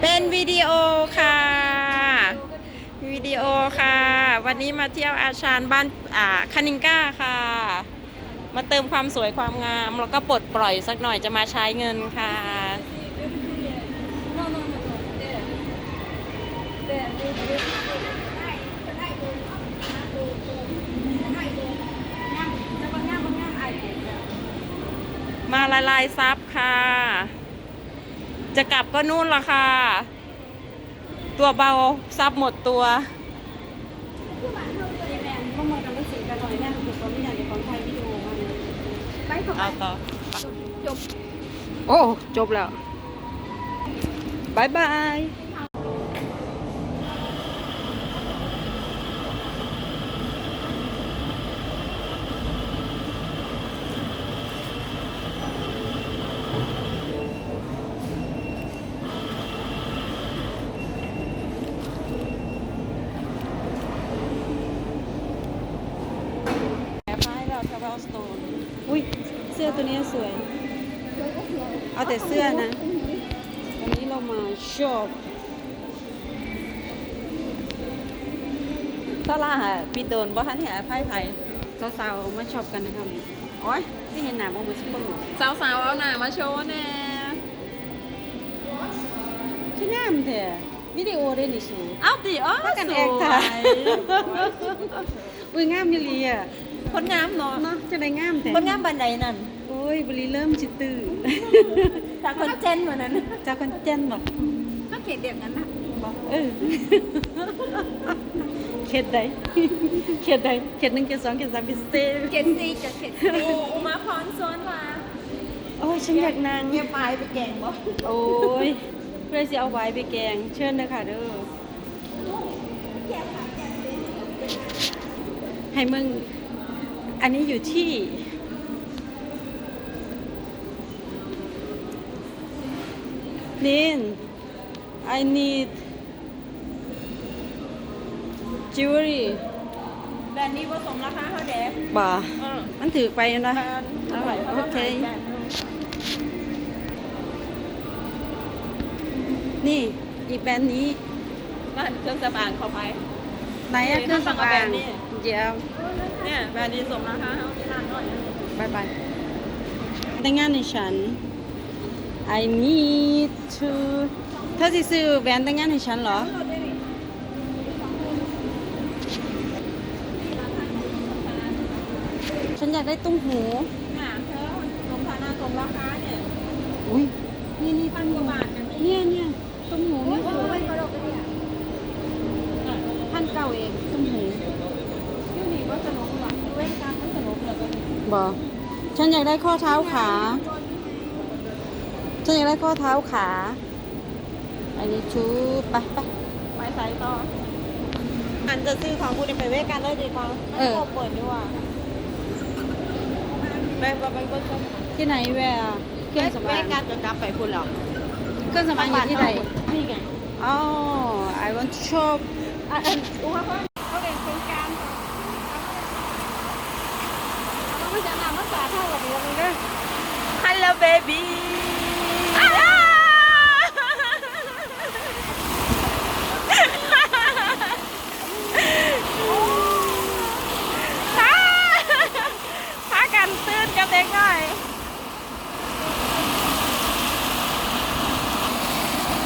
เป็นวิดีโอค่ะ วิดีโอค่ะ วันนี้มาเที่ยวอาชานบ้านอ่าคานิงก้าค่ะ มาเติมความสวยความงาม แล้วก็ปลดปล่อยสักหน่อยจะมาใช้เงินค่ะ มาละลายซับค่ะ จะกลับก็นู่นละค่ะ ตัวเบาซับหมดตัว เอาต่อ จบ โอ้ จบแล้วบายบาย แอบไม้เราทาวเวล สโตนอุ้ยเสื้อตัวนี้สวย เอาแต่เสื้อนะวันนี้เรามาชอบตลาดปีโดนบ่ทันเห็นไพ่ไผ่สาวๆมาชอบกันนะครับโอ้ยที่เห็นหนาบ้างมันสุดคนหรอสาวๆเอาหน่ามาโชว์แน่ช่างงามแท้วิดีโอได้นี่สูเอาดิอ๋อถ้ากันสแอวยกค่ะอุ้ยงามมิลีอะ คนงามเนาะเนาะจะได้งามแท้คนงามบันไดนั่นโอ้ยบรีเริ่มจิตตื่นจากคนเจนเหมือนนั้นจากคนเจนบอกก็เขียนเดียวกันนะบอกเออเข็ดใดเข็ดใดเข็ดหนึ่งเข็ดสองเข็ดสามเข็ดสี่เขียนซีกับเขียนซีอุมาพรสวนลาโอ้ยฉันอยากนางเก็บปลายไปแกงบ่โอ้ยเพื่อสิเอาไว้ไปแกงเชิญนะคะเด้อให้มึง อันนี้อยู่ที่นิน I need jewelry แบรนด์นี้ผสมราคาเท่าเด็กบ่าเออมันถือไปนะแบรนด์เอาไว้โอเค นี่อีกแบรนด์นี้บ้านเครื่องสำอางเข้าไป ไหนอะเครื่องสำอาง เดี๋ยวเนี่ยแบรนด์นี้สมราคาเท่าที่ร้านหน่อยนะบายบายแต่งงานในฉัน I need to เธอสิซื้อแหวนแต่งงานให้ฉันเหรอ ฉันอยากได้ตุ้งหูเนี่ยเธอสมฐานะสมราคาเนี่ย อุ้ยนี่นี่พัตุ้นงกหูว่าบาทกันนี่เนี่ยเนี่ยตุ้งหูนี่สวยพันเก่าเองตุ้งหู ยูนี่ก็สนุกหลังเว้นการก็สนุกเหลือเกิน บอกฉันอยากได้ข้อเท้าขา ฉันอยากได้ข้อเท้าขา อันนี้ชูไปไปไปใส่ต่อ อันจะซื้อของกูเนี่ยไปเว้กันเลยดีกว่าเออไม่เปิดดีกว่าไปไปไปเบิ้งกันที่ไหนแวร์เครื่องสำเว้อางกันจะกลับไปคุณหรอเครื่องสำอางอยู่ที่ไหนนี่ไงอ๋อ I want to shop อะเอ็นอู้ว่าเขาเรียนโครงการ ต้องมาจากน้ำมาสาเท่ากับเดียวเลยเด้อ Hello baby